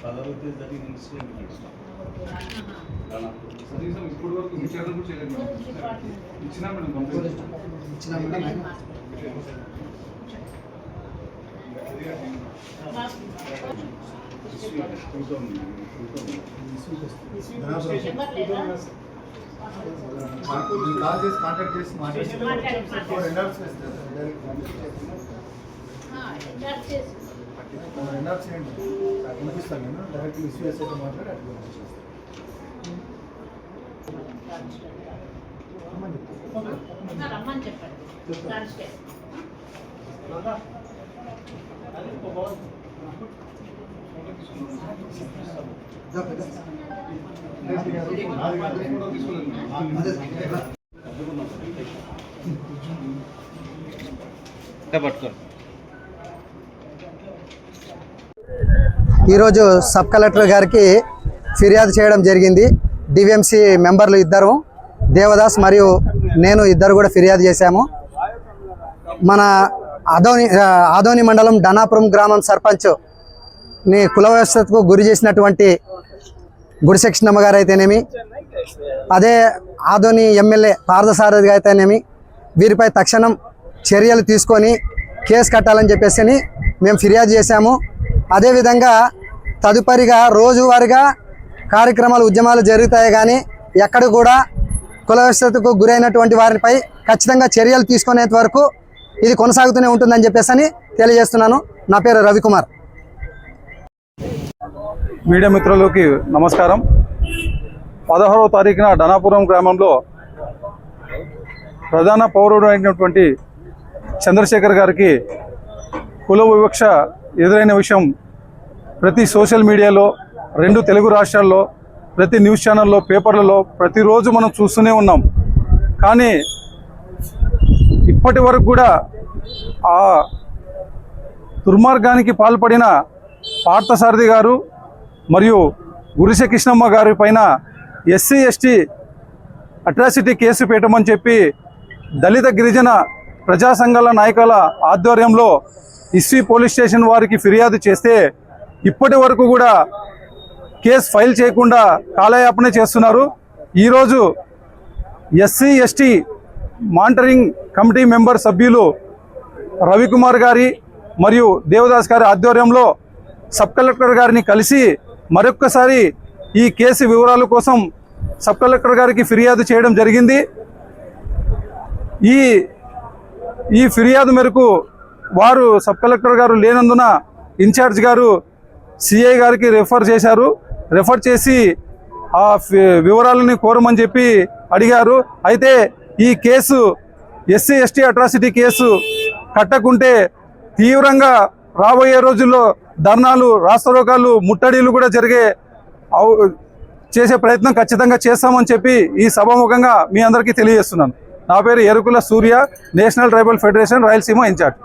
పదవ తేదీ జరిగిన ఇన్సిడెంట్ కనీసం ఇప్పటి వరకు విచారణ కూడా చేయలేదు మేడం. ఇచ్చినా మేడం కంప్లైంట్ ఇచ్చిన మేడం కాల్ చేసి కాంటాక్ట్ చేసి మాట్లాడి ఎన్ఆర్సీ ఎన్ఆర్సీ ఏంటి నేను డైరెక్ట్ ఇష్యూఎస్ అయితే మాట్లాడి అట్లా రమ్మని చెప్పండి పట్టుకోండి. ఈరోజు సబ్ కలెక్టర్ గారికి ఫిర్యాదు చేయడం జరిగింది. డివిఎంసి మెంబర్లు ఇద్దరు దేవదాస్ మరియు నేను ఇద్దరు కూడా ఫిర్యాదు చేశాము. మన ఆదోని ఆదోని మండలం డనాపురం గ్రామం సర్పంచ్ని కుల వ్యవస్థకు గురి చేసినటువంటి గుడిశెక్షణమ్మ గారు అయితేనేమి అదే ఆదోని ఎమ్మెల్యే పార్థసారథి అయితేనేమి వీరిపై తక్షణం చర్యలు తీసుకొని కేసు కట్టాలని చెప్పేసి మేము ఫిర్యాదు చేశాము. అదేవిధంగా తదుపరిగా రోజువారీగా కార్యక్రమాలు ఉద్యమాలు జరుగుతాయి కానీ ఎక్కడ కూడా కుల వ్యవస్థకు గురైనటువంటి వారిపై ఖచ్చితంగా చర్యలు తీసుకునేంత వరకు ఇది కొనసాగుతూనే ఉంటుందని చెప్పేసి అని తెలియజేస్తున్నాను. నా పేరు రవికుమార్. మీడియా మిత్రులకి నమస్కారం. పదహారవ తారీఖున ధనాపురం గ్రామంలో ప్రధాన పౌరుడు అయినటువంటి చంద్రశేఖర్ గారికి కుల వివక్ష ఎదురైన విషయం ప్రతి సోషల్ మీడియాలో రెండు తెలుగు రాష్ట్రాల్లో ప్రతి న్యూస్ ఛానల్లో పేపర్లలో ప్రతిరోజు మనం చూస్తూనే ఉన్నాం. కానీ ఇప్పటి వరకు కూడా ఆ దుర్మార్గానికి పాల్పడిన పార్థసారథి గారు మరియు గురిశ కృష్ణమ్మ గారి పైన ఎస్సీ ఎస్టీ అట్రాసిటీ కేసు పెట్టమని చెప్పి దళిత గిరిజన ప్రజా సంఘాల నాయకుల ఆధ్వర్యంలో ఇస్వీ పోలీస్ స్టేషన్ వారికి ఫిర్యాదు చేస్తే ఇప్పటి వరకు కూడా కేసు ఫైల్ చేయకుండా కాలయాపన చేస్తున్నారు. ఈరోజు SC ST monitoring committee member సభ్యులు రవికుమార్ గారి మరియు దేవదాస్ గారి ఆధ్వర్యంలో సబ్ కలెక్టర్ గారిని కలిసి మరొక్కసారి ఈ కేసు వివరాల కోసం సబ్ కలెక్టర్ గారికి ఫిర్యాదు చేయడం జరిగింది. ఈ ఈ ఫిర్యాదు మేరకు వారు సబ్ కలెక్టర్ గారు లేనందున ఇన్ఛార్జ్ గారు సిఐ గారికి రెఫర్ చేశారు. రెఫర్ చేసి ఆ వివరాలని కోరమని చెప్పి అడిగారు. అయితే ఈ case SC ST atrocity case కట్టకుంటే తీవ్రంగా రాబోయే రోజుల్లో ధర్నాలు రాస్తారోకాలు ముట్టడిలు కూడా జరిగే చేసే ప్రయత్నం ఖచ్చితంగా చేస్తామని చెప్పి ఈ సభాముఖంగా మీ అందరికీ తెలియజేస్తున్నాను. నా పేరు Erukula Surya national tribal federation Rayalaseema incharge.